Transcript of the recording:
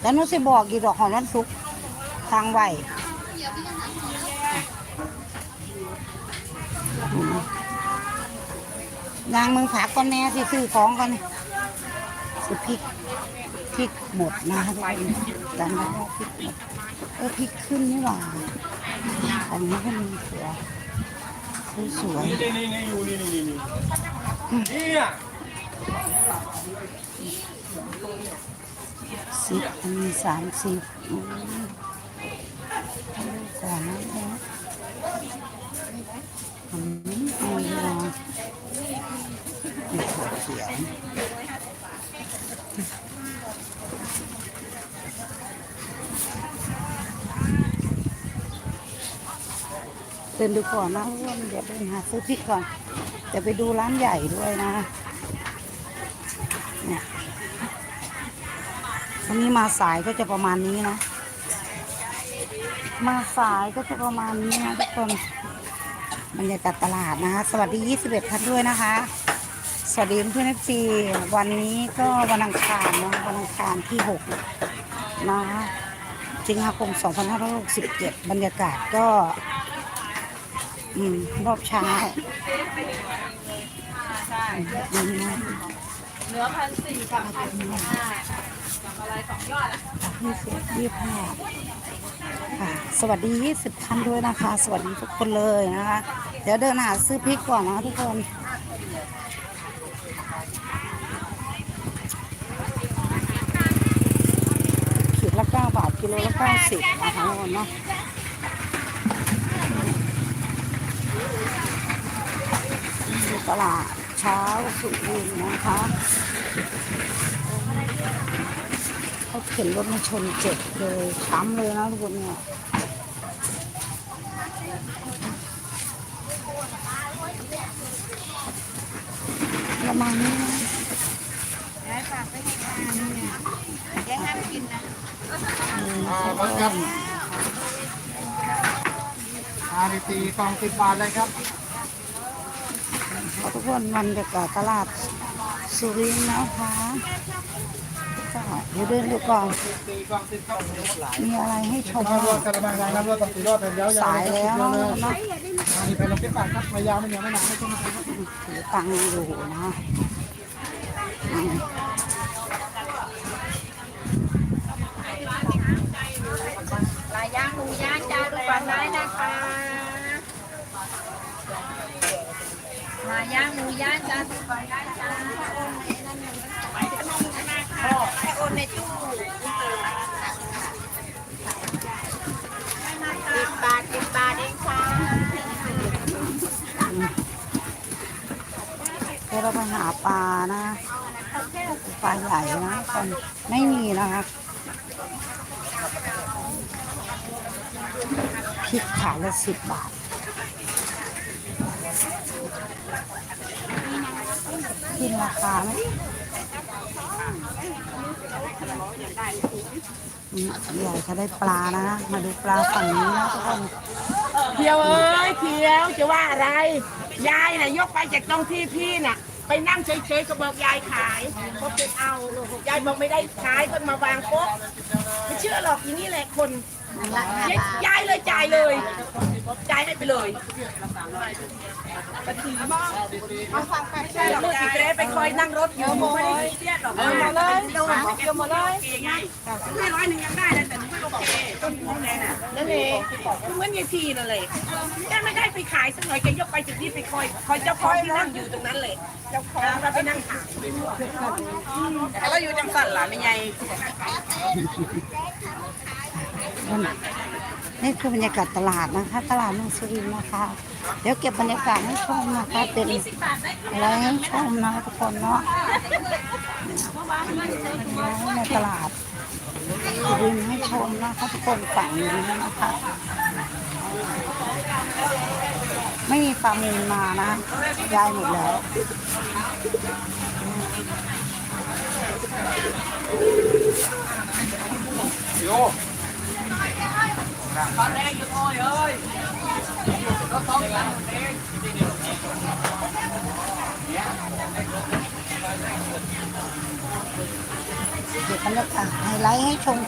แล้วนุสิบอกกี่ดอกของวันศุกทางไหวอืมยางมึงผักก่อนแน่สิซื้อของก่อนนี่ซื้อพริกพริกหมดนะทุกคนจำได้พริกหมดเออพริกขึ้นนี่หว่าอันนี้ก็มีเสือสวยนี่นี่นี่อยู่นี่นี่นี่นี่นี่ย สิบอันนี้สามสิบก่อนนั้นนะอันนี้เอาลองมีขวดเขียวเดินดูก่อนนะทุกคนเดี๋ยวเดินหาซื้อพริกก่อนจะไปดูร้านใหญ่ด้วยนะ วันนี้มาสายก็จะประมาณนี้นะ มาสายก็จะประมาณนี้นะทุกคนบรรยากาศตลาดนะคะสวัสดี 21ท่านด้วยนะคะ สวัสดีเพื่อนๆซีวันนี้ก็วันอังคารนะวันอังคารที่ 6 นะคะสิงหาคม 2567 บรรยากาศก็อืมรอบเช้าเนื้อพันสี่กับพันห้า สองยอดอะยี่สิบยี่ห้าค่ะสวัสดียี่สิบท่านด้วยนะคะ สวัสดีทุกคนเลยนะคะ เดี๋ยวเดินหาซื้อพริกก่อนนะทุกคนขีดละเก้าบาทกิโลละเก้าสิบนะคะทุกคนเนาะตลาดเช้าสุรินทร์นะคะ เขาเข็นรถมาชนเจ็บเลยช้ำเลยนะทุกคนเนี่ยประมาณนี้นะได้ฝากไปให้ทานเนี่ยแยกห้ามกินนะอืมแล้วก็อาริตีกองสิบบาทเลยครับขอทุกคนบรรยากาศตลาดสุรินทร์นะคะ ก็เดี๋ยวเดินดูก่อนตีกองสิบกองหลายมีอะไรให้ชมน้ำรวดกระมังน้ำรวดต้องตีรวดเป็นยาวๆสายแล้วเนาะอันนี้เป็นลมสิบบาทครับมายาวมันยังไม่หนาไม่ใช่ไหมครับถือตังค์อยู่นะอืมปลาย่างหมูย่างจ้าดูก่อนได้นะคะปลาย่างหมูย่างจ้าดูก่อนได้จ้าให้โอนในตู้สิบบาทสิบบาทเองค่ะ เดี๋ ยวเราไปหาปลานะปลาใหญ่นะคนไม่มีนะคะพริกขายละสิบบาทกินราคาไหมอืมใหญ่ก็ได้ปลานะ มาดูปลาฝั่งนี้นะทุกคน เขียวเอ้ยเขียวจะว่าอะไร ยายน่ะยกไปจากตรงที่พี่น่ะ ไปนั่งเฉยๆก็บอกยายขายก็เป็นเอายายบอกไม่ได้ขายก็มาวางโป๊ะไม่เชื่อหรอกอย่างนี้แหละคน ยายยายเลยจ่ายเลยจ่ายให้ไปเลยไม่ใช่หรอกยายไปคอยนั่งรถอยู่ไม่ได้เครียดหรอกเอามาเลยเดี๋ยวมาเลยให้ร้อยหนึ่งยังได้เลยแต่หนูไม่บอกเอต้นนี้แน่น่ะนั่นเองเหมือนยายทีนั่นเลยแกไม่ได้ไปขายสักหน่อยแกยกไปจากที่ไปคอยคอยเจ้าของที่นั่งอยู่ตรงนั้นเลยเจ้าของเราไปนั่งถามแล้วอยู่จังสันหล่ะไม่ไง นี่คือบรรยากาศตลาดนะคะ ตลาดเมืองสุรินทร์นะคะ เดี๋ยวเก็บบรรยากาศให้ชมนะคะเป็นอะไรให้ชมนะทุกคนเนาะในตลาดสุรินทร์ให้ชมนะคะทุกคนฝั่งนี้นะคะ ไม่มีปลาเมนมานะย้ายหมดแล้วโย เดี๋ยวบรรยากาศไฮไลท์ให้ชม